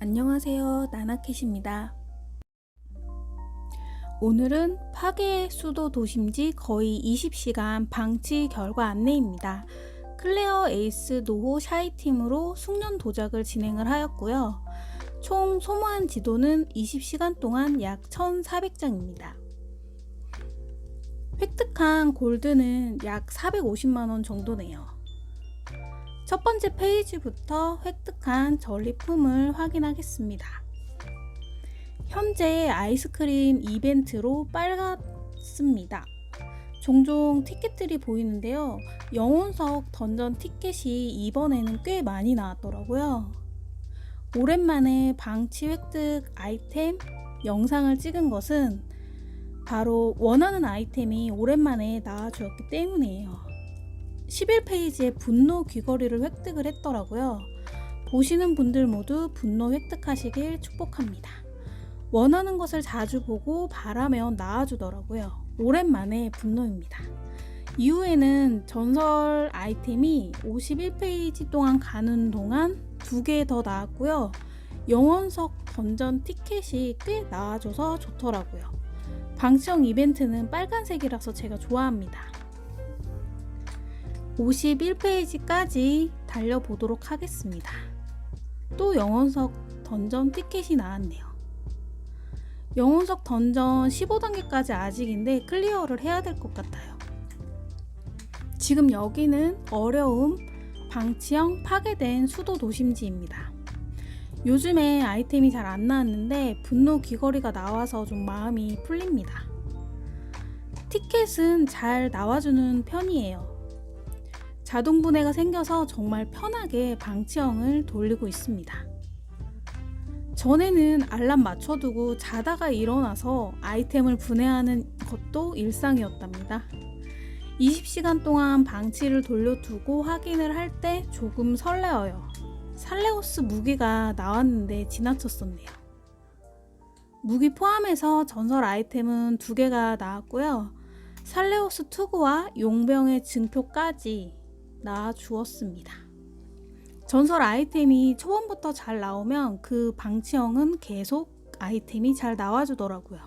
안녕하세요. 나나캣입니다. 오늘은 파괴 수도 도심지 거의 20시간 방치 결과 안내입니다. 클레어 에이스 노호 샤이 팀으로 숙련 도작을 진행을 하였고요. 총 소모한 지도는 20시간 동안 약 1,400장입니다. 획득한 골드는 약 450만원 정도네요. 첫 번째 페이지부터 획득한 전리품을 확인하겠습니다. 현재 아이스크림 이벤트로 빨갛습니다. 종종 티켓들이 보이는데요. 영혼석 던전 티켓이 이번에는 꽤 많이 나왔더라고요. 오랜만에 방치 획득 아이템 영상을 찍은 것은 바로 원하는 아이템이 오랜만에 나와주었기 때문이에요. 11페이지에 분노 귀걸이를 획득을 했더라고요. 보시는 분들 모두 분노 획득하시길 축복합니다. 원하는 것을 자주 보고 바라면 나와주더라고요. 오랜만에 분노입니다. 이후에는 전설 아이템이 51페이지 동안 가는 동안 두 개 더 나왔고요. 영원석 던전 티켓이 꽤 나와줘서 좋더라고요. 방청 이벤트는 빨간색이라서 제가 좋아합니다. 51페이지까지 달려보도록 하겠습니다. 또 영원석 던전 티켓이 나왔네요. 영혼석 던전 15단계까지 아직인데 클리어를 해야 될 것 같아요. 지금 여기는 어려움, 방치형 파괴된 수도 도심지입니다. 요즘에 아이템이 잘 안 나왔는데 분노 귀걸이가 나와서 좀 마음이 풀립니다. 티켓은 잘 나와주는 편이에요. 자동 분해가 생겨서 정말 편하게 방치형을 돌리고 있습니다. 전에는 알람 맞춰두고 자다가 일어나서 아이템을 분해하는 것도 일상이었답니다. 20시간 동안 방치를 돌려두고 확인을 할 때 조금 설레어요. 살레오스 무기가 나왔는데 지나쳤었네요. 무기 포함해서 전설 아이템은 두 개가 나왔고요. 살레오스 투구와 용병의 증표까지 나 주었습니다. 전설 아이템이 초반부터 잘 나오면 그 방치형은 계속 아이템이 잘 나와주더라고요.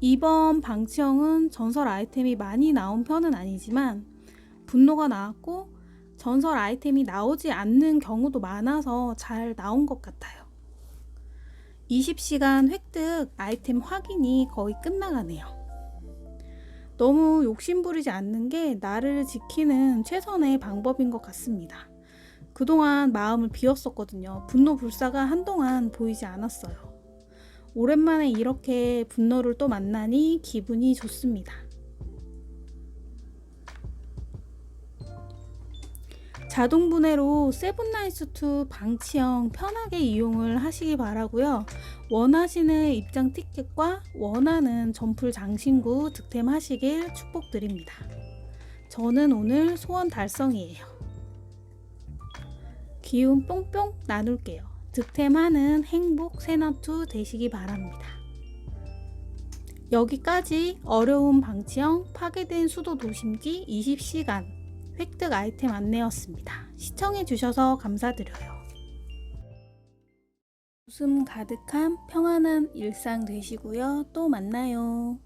이번 방치형은 전설 아이템이 많이 나온 편은 아니지만 분노가 나왔고 전설 아이템이 나오지 않는 경우도 많아서 잘 나온 것 같아요. 20시간 획득 아이템 확인이 거의 끝나가네요. 너무 욕심부리지 않는 게 나를 지키는 최선의 방법인 것 같습니다. 그동안 마음을 비웠었거든요. 분노 불사가 한동안 보이지 않았어요. 오랜만에 이렇게 분노를 또 만나니 기분이 좋습니다. 자동 분해로 세븐나이츠2 방치형 편하게 이용을 하시기 바라고요. 원하시는 입장 티켓과 원하는 점풀 장신구 득템하시길 축복드립니다. 저는 오늘 소원 달성이에요. 기운 뽕뽕 나눌게요. 득템하는 행복 세나투 되시기 바랍니다. 여기까지 어려운 방치형 파괴된 수도 도심지 20시간 획득 아이템 안내였습니다. 시청해주셔서 감사드려요. 웃음 가득한 평안한 일상 되시고요. 또 만나요.